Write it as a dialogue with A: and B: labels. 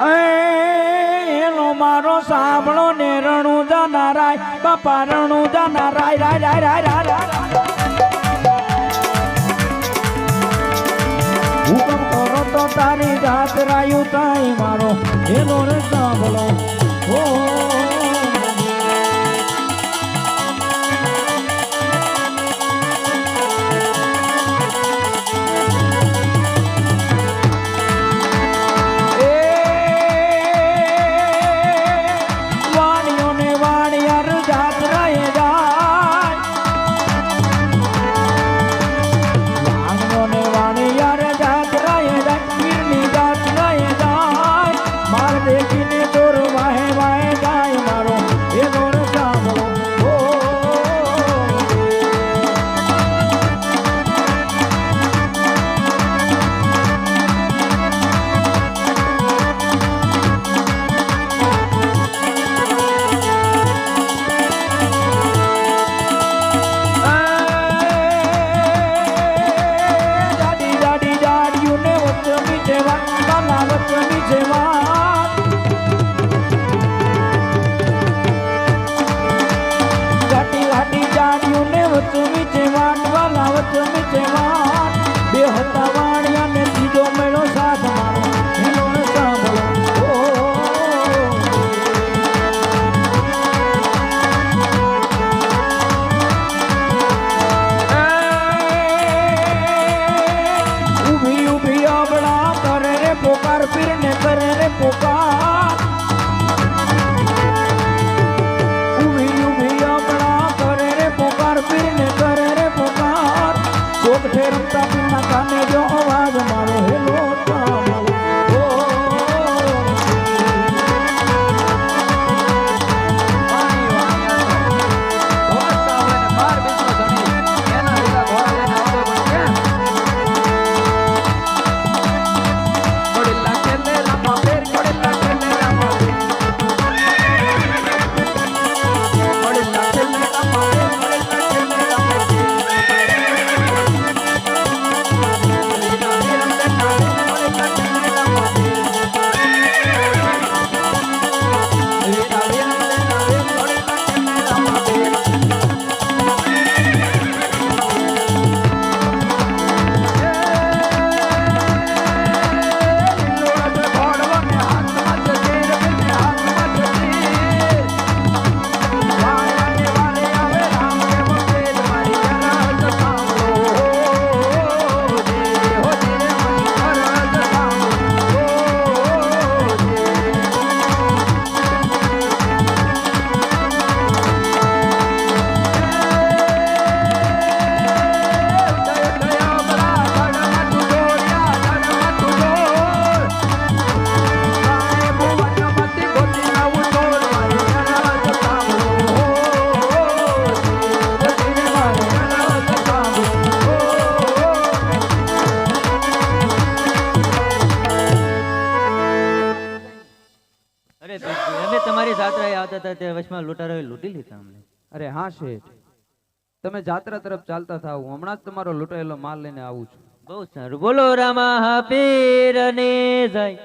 A: એનો મારો સાંભળો ને રણું જનારાય, બાપા રણું જનારાય, રાય રાય રાય રાય રાય. કરો તારી જાત રાયું તાઈ મારો, એનો રે સાંભળો. જેવા બે હતા વાણિયા ને ત્રીજો મેળો સાથ મારો. એનો સાંભળો. ઊભી ઊભી, અબળા, કરે રે પોકાર પોકાર. કોક રમતા પીરના કાને જો અવાજ મારો હેલો
B: તમારી જાત્રાએ આવતા હતા તે વચમાં લૂંટારોએ લૂંટી લીધા અમને.
C: અરે હા શેઠ. તમે જાત્રા તરફ ચાલતા થાવ. હું હમણાં જ તમારો લૂંટાયેલો માલ લઈને આવું છું.
B: બહુ સારું. બોલો રામા પીર ને જાય.